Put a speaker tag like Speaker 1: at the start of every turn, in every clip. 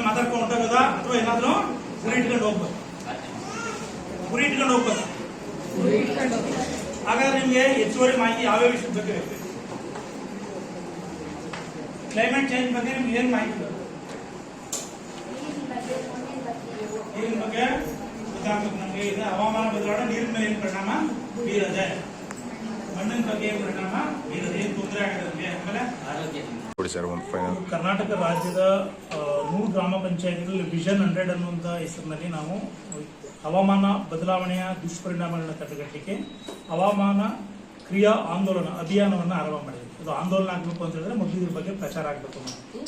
Speaker 1: ಸುಮ್ಮನೆ ಮಾತಾಡ್ಕೊಂಡು ಹೊಂಟೋಗೋದಾ ಅಥವಾ ಏನಾದ್ರು ಗುರಿ ಇಟ್ಕೊಂಡು ಹೋಗ್ಬೋದು ಗುರಿ ಇಟ್ಕೊಂಡು ಹೋಗ್ಬೋದು ಹಾಗಾದ್ರೆ ನಿಮ್ಗೆ ಹೆಚ್ಚುವರಿ ಮಾಹಿತಿ ಯಾವ ವಿಷಯ ಬಗ್ಗೆ ಬೇಕು? ಕ್ಲೈಮೇಟ್ ಚೇಂಜ್ ಬಗ್ಗೆ ನಿಮ್ಗೆ ಏನ್ ಮಾಹಿತಿ ನೀರಿನ ಬಗ್ಗೆ? ಗೊತ್ತಾಗ್ಬೇಕು ನಮ್ಗೆ. ಇದೆ ಹವಾಮಾನ ಬದಲಾವಣೆ, ನೀರಿನ ಮೇಲೆ ಏನು ಪರಿಣಾಮ ಬೀರದೆ. ಮಣ್ಣಿನ ಬಗ್ಗೆ ಏನು ಪರಿಣಾಮ ಬೀರದೆ? ಏನು ತೊಂದರೆ ಆಗಿದೆ ನಮಗೆ? ಆಮೇಲೆ
Speaker 2: ಸರ್ ಒಂದು ಫೈನಲ್
Speaker 1: ಕರ್ನಾಟಕ ರಾಜ್ಯದ ಮೂರು ಗ್ರಾಮ ಪಂಚಾಯತ್ಗಳಲ್ಲಿ ವಿಷನ್ ಹಂಡ್ರೆಡ್ ಅನ್ನುವಂಥ ಹೆಸರಿನಲ್ಲಿ ನಾವು ಹವಾಮಾನ ಬದಲಾವಣೆಯ ದುಷ್ಪರಿಣಾಮಗಳನ್ನು ತಡೆಗಟ್ಟಲಿಕ್ಕೆ ಹವಾಮಾನ ಕ್ರಿಯಾ ಆಂದೋಲನ ಅಭಿಯಾನವನ್ನು ಆರಂಭ ಮಾಡಿದೆ ಅದು ಆಂದೋಲನ ಆಗಬೇಕು ಅಂತ ಹೇಳಿದ್ರೆ ಮೊದಲು ಇದ್ರ ಬಗ್ಗೆ ಪ್ರಚಾರ ಆಗಬೇಕು ಅನ್ನೋದು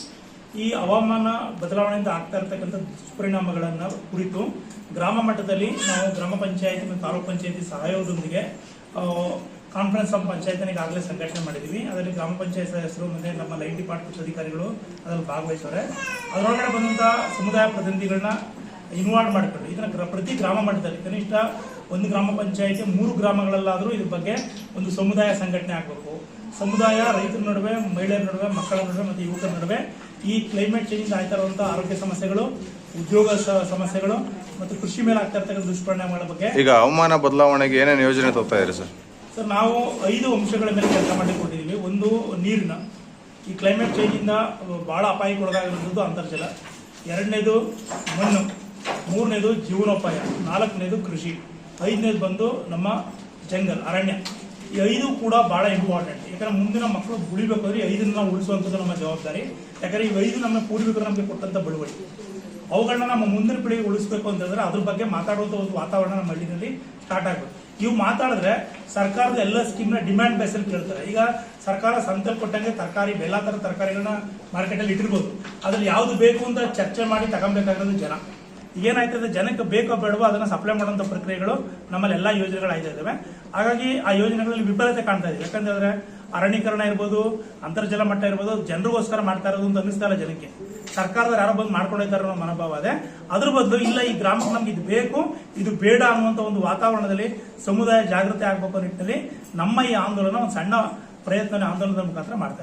Speaker 1: ಈ ಹವಾಮಾನ ಬದಲಾವಣೆಯಿಂದ ಆಗ್ತಾ ಇರತಕ್ಕಂಥ ದುಷ್ಪರಿಣಾಮಗಳನ್ನು ಕುರಿತು ಗ್ರಾಮ ಮಟ್ಟದಲ್ಲಿ ನಾವು ಗ್ರಾಮ ಪಂಚಾಯತಿ ಮತ್ತು ತಾಲೂಕು ಪಂಚಾಯತಿ ಸಹಯೋಗದೊಂದಿಗೆ ಆ, ಕಾನ್ಫರೆನ್ಸ್ ಆಫ್ ಪಂಚಾಯತ್ ಈಗಾಗಲೇ ಸಂಘಟನೆ ಮಾಡಿದ್ದೀವಿ. ಅದರಲ್ಲಿ ಗ್ರಾಮ ಪಂಚಾಯತ್ ಹೆಸರು ಮುಂದೆ ನಮ್ಮ ಲೈಟ್ ಡಿಪಾರ್ಟ್ಮೆಂಟ್ ಅಧಿಕಾರಿಗಳು ಅದರಲ್ಲಿ ಭಾಗವಹಿಸೋರೆ ಅದರೊಳಗಡೆ ಬಂದಂಥ ಸಮುದಾಯ ಪ್ರತಿನಿಧಿಗಳನ್ನ ಇನ್ವಾಲ್ವ್ ಮಾಡಿಕೊಂಡು ಇದನ್ನ ಪ್ರತಿ ಗ್ರಾಮ ಮಟ್ಟದಲ್ಲಿ ಕನಿಷ್ಠ ಒಂದು ಗ್ರಾಮ ಪಂಚಾಯತಿ ಮೂರು ಗ್ರಾಮಗಳಲ್ಲಾದರೂ ಇದ್ರ ಬಗ್ಗೆ ಒಂದು ಸಮುದಾಯ ಸಂಘಟನೆ ಆಗಬೇಕು. ಸಮುದಾಯ ರೈತರ ನಡುವೆ, ಮಹಿಳೆಯರ ನಡುವೆ, ಮಕ್ಕಳ ನಡುವೆ ಮತ್ತು ಯುವಕರ ನಡುವೆ ಈ ಕ್ಲೈಮೇಟ್ ಚೇಂಜ್ ಆಗ್ತಾ ಇರುವಂಥ ಆರೋಗ್ಯ ಸಮಸ್ಯೆಗಳು, ಉದ್ಯೋಗ ಸಮಸ್ಯೆಗಳು ಮತ್ತು ಕೃಷಿ ಮೇಲೆ ಆಗ್ತಾ ಇರ್ತಕ್ಕಂಥ ದುಷ್ಪರಿಣಾಮಗಳ ಬಗ್ಗೆ
Speaker 2: ಈಗ ಹವಾಮಾನ ಬದಲಾವಣೆಗೆ ಏನೇನು ಯೋಜನೆ ತರ್ತಾ ಇದೆ ಸರ್?
Speaker 1: ಸರ್ ನಾವು ಐದು ಅಂಶಗಳ ಮೇಲೆ ಕೆಲಸ ಮಾಡಿಕೊಂಡಿದ್ದೀವಿ. ಒಂದು, ನೀರಿನ. ಈ ಕ್ಲೈಮೇಟ್ ಚೇಂಜಿಂದ ಬಹಳ ಅಪಾಯಕ್ಕೆ ಒಳಗಾಗಿರುವಂಥದ್ದು ಅಂತರ್ಜಲ. ಎರಡನೇದು ಮಣ್ಣು. ಮೂರನೇದು ಜೀವನೋಪಾಯ. ನಾಲ್ಕನೇದು ಕೃಷಿ. ಐದನೇದು ಬಂದು ನಮ್ಮ ಜಂಗಲ್, ಅರಣ್ಯ. ಈ ಐದು ಕೂಡ ಬಹಳ ಇಂಪಾರ್ಟೆಂಟ್ ಯಾಕಂದ್ರೆ ಮುಂದಿನ ಮಕ್ಕಳು ಉಳಿಬೇಕಾದ್ರೆ ಐದನ್ನ ನಾವು ಉಳಿಸುವಂಥದ್ದು ನಮ್ಮ ಜವಾಬ್ದಾರಿ. ಯಾಕಂದ್ರೆ ಈ ಐದು ನಮ್ಮ ಪೂರ್ವಿಕರು ನಮಗೆ ಕೊಟ್ಟಂತ ಬಳುವಳಿ. ಅವುಗಳನ್ನ ನಮ್ಮ ಮುಂದಿನ ಪೀಳಿಗೆ ಉಳಿಸ್ಬೇಕು ಅಂತಂದ್ರೆ ಅದ್ರ ಬಗ್ಗೆ ಮಾತಾಡುವಂಥ ಒಂದು ವಾತಾವರಣ ನಮ್ಮ ಹಳ್ಳಿನಲ್ಲಿ. ಸ್ಟಾರ್ಟ್ ಆಗಬೇಕು ಇವು ಮಾತಾಡಿದ್ರೆ ಸರ್ಕಾರದ ಎಲ್ಲ ಸ್ಕೀಮ್ನ ಡಿಮ್ಯಾಂಡ್ ಬೇಸಲ್ಲಿ ಕೇಳ್ತಾರೆ. ಈಗ ಸರ್ಕಾರ ಸಂತಲ್ಪಟ್ಟಂಗೆ ತರಕಾರಿ ಎಲ್ಲ ಥರ ತರಕಾರಿಗಳನ್ನ ಮಾರ್ಕೆಟಲ್ಲಿ ಇಟ್ಟಿರ್ಬೋದು. ಅದ್ರಲ್ಲಿ ಯಾವ್ದು ಬೇಕು ಅಂತ ಚರ್ಚೆ ಮಾಡಿ ತಗೊಬೇಕಾಗಿರೋದು ಜನ. ಏನಾಯ್ತದೆ ಜನಕ್ಕೆ ಬೇಕೋ ಬೇಡವೋ ಅದನ್ನ ಸಪ್ಲೈ ಮಾಡುವಂತ ಪ್ರಕ್ರಿಯೆಗಳು ನಮ್ಮಲ್ಲಿ ಎಲ್ಲ ಯೋಜನೆಗಳು ಆಯ್ತಾ ಇದಾವೆ ಹಾಗಾಗಿ ಆ ಯೋಜನೆಗಳಲ್ಲಿ ವಿಫಲತೆ ಕಾಣ್ತಾ ಇದೆ. ಯಾಕಂದ್ರೆ ಅರಣ್ಯೀಕರಣ ಇರ್ಬೋದು, ಅಂತರ್ಜಲ ಮಟ್ಟ ಇರ್ಬೋದು, ಜನರಿಗೋಸ್ಕರ ಮಾಡ್ತಾ ಇರೋದು ಅಂತ ಅನ್ನಿಸ್ತಾ ಇಲ್ಲ ಜನಕ್ಕೆ. ಸರ್ಕಾರದವ್ರು ಯಾರೋ ಬಂದು ಮಾಡ್ಕೊಂಡಿದ್ದಾರೆ ಅನ್ನೋ ಮನೋಭಾವ ಇದೆ. ಅದ್ರ ಬದಲು ಇಲ್ಲ, ಈ ಗ್ರಾಮಕ್ಕೆ ನಮ್ಗೆ ಇದು ಬೇಕು, ಇದು ಬೇಡ ಅನ್ನುವಂಥ ಒಂದು ವಾತಾವರಣದಲ್ಲಿ ಸಮುದಾಯ ಜಾಗೃತಿ ಆಗಬೇಕು ನಿಟ್ಟಿನಲ್ಲಿ ನಮ್ಮ ಈ ಆಂದೋಲನ ಒಂದು ಸಣ್ಣ ಪ್ರಯತ್ನ ಆಂದೋಲನದ ಮುಖಾಂತರ ಮಾಡ್ತಾ